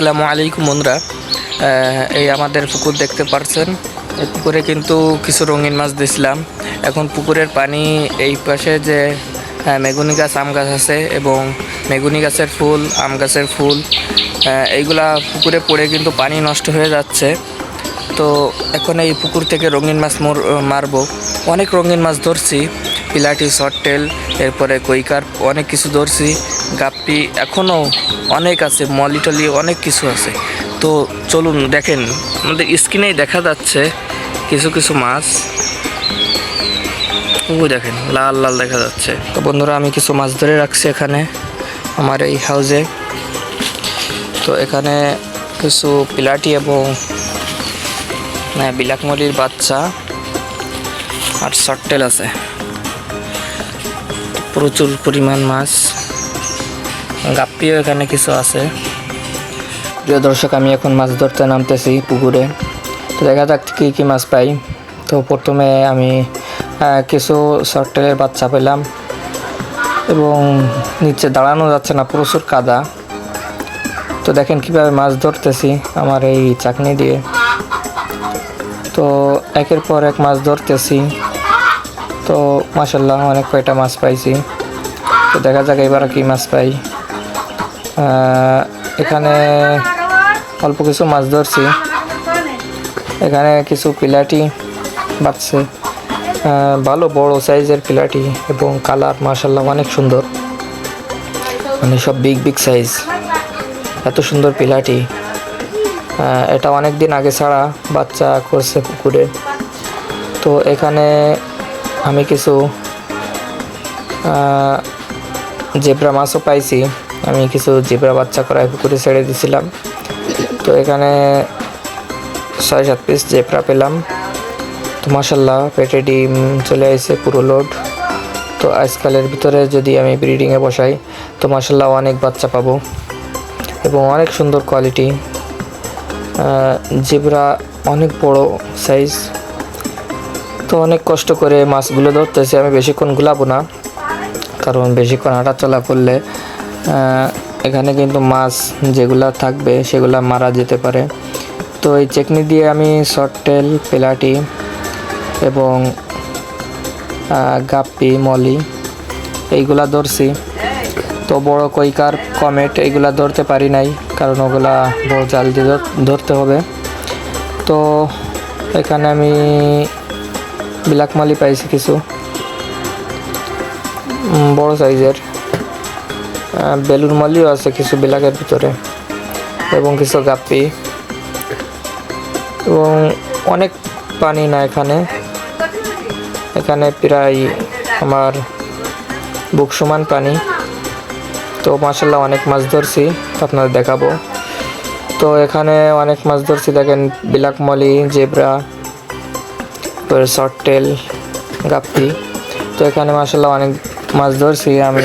আসসালামু আলাইকুম বন্ধুরা। এই আমাদের পুকুর দেখতে পারছেন। এই পুকুরে কিন্তু কিছু রঙিন মাছ দিছিলাম। এখন পুকুরের পানি এই পাশে যে মেগুনি গাছ, আম গাছ আছে এবং মেগুনি গাছের ফুল, আম গাছের ফুল এইগুলা পুকুরে পড়ে কিন্তু পানি নষ্ট হয়ে যাচ্ছে। তো এখন এই পুকুর থেকে রঙিন মাছ মোর- মারবো। অনেক রঙিন মাছ ধরছি। পিলাটি শর্টেল এরপরে কৈকার অনেক কিছু ধরছি। গাপ্পি এখনও অনেক আছে মলি টলি অনেক কিছু আছে। তো চলুন, দেখেন, আমাদের স্ক্রিনেই দেখা যাচ্ছে কিছু কিছু মাছ। ওই দেখেন, লাল লাল দেখা যাচ্ছে। তো বন্ধুরা, আমি কিছু মাছ ধরে রাখছি এখানে, আমার এই হাউজে তো এখানে কিছু পিলাটি এবং হ্যাঁ বিলাকমলির বাচ্চা আর শর্টেল আছে। প্রচুর পরিমাণ মাছ। গাপ্পিও এখানে কিছু আছে। প্রিয় দর্শক, আমি এখন মাছ ধরতে নামতেছি পুকুরে। তো দেখা যাক কী কী মাছ পাই। তো প্রথমে আমি কিছু শর্টেলের বাচ্চা পেলাম এবং নিচে দাঁড়ানো যাচ্ছে না, প্রচুর কাদা। তো দেখেন কীভাবে মাছ ধরতেছি আমার এই চাকনি দিয়ে। তো একের পর এক মাছ ধরতেছি। তো মাসাল্লাহ অনেক কয়টা মাছ পাইছি। তো দেখা যাক এবার কি মাছ পাই। এখানে অল্প কিছু মাছ ধরছি। এখানে কিছু পিলাটি বাড়ছে ভালো বড় সাইজের পিলাটি এবং কালার মাসাল্লাহ অনেক সুন্দর। মানে সব বিগ বিগ সাইজ। এত সুন্দর পিলাটি। এটা অনেক দিন আগে ছাড়া বাচ্চা করছে পুকুরে। তো এখানে আমি কিছু জেব্রা মাছও পাইছি। আমি কিছু জেব্রা বাচ্চা করায় পুকুরে ছেড়ে দিছিলাম। তো এখানে ছয় সাত পিস জেব্রা পেলাম। তো মাসাল্লাহ পেটে ডিম চলে আসছে পুরো লোড তো আজকালের ভিতরে যদি আমি ব্রিডিংয়ে বসাই, তো মাসাল্লাহ অনেক বাচ্চা পাবো। এবং অনেক সুন্দর কোয়ালিটি জেব্রা অনেক বড় সাইজ তো অনেক কষ্ট করে মাছগুলো ধরতেছি। আমি বেশিক্ষণ গুলাবো না, কারণ বেশিক্ষণ হাঁটাচলা করলে এখানে কিন্তু মাছ যেগুলো থাকবে সেগুলো মারা যেতে পারে। তো এই চেকনি দিয়ে আমি শর্টেল পেলাটি এবং গাপ্পি, মলি এইগুলা ধরছি। তো বড় কৈকার কমেট এইগুলা ধরতে পারি নাই, কারণ ওগুলা বড় জাল দিয়ে ধর- ধরতে হবে। তো এখানে আমি ব্ল্যাক মালি পাইছি কিছু। বড় সাইজের বেলুন মালিও আছে কিছু ব্ল্যাকের ভিতরে এবং কিছু গাপ্পি। এবং অনেক পানি না এখানে। এখানে প্রায় আমার বুক সমান পানি। তো মাসাল্লাহ অনেক মাছ ধরছি, আপনাদের দেখাবো। তো এখানে অনেক মাছ ধরছি, দেখেন বিলাক মলি, জেব্রা তারপরে শর্ট টেল গাপ্পি। তো এখানে মাসাল্লাহ অনেক মাছ ধরছি আমি।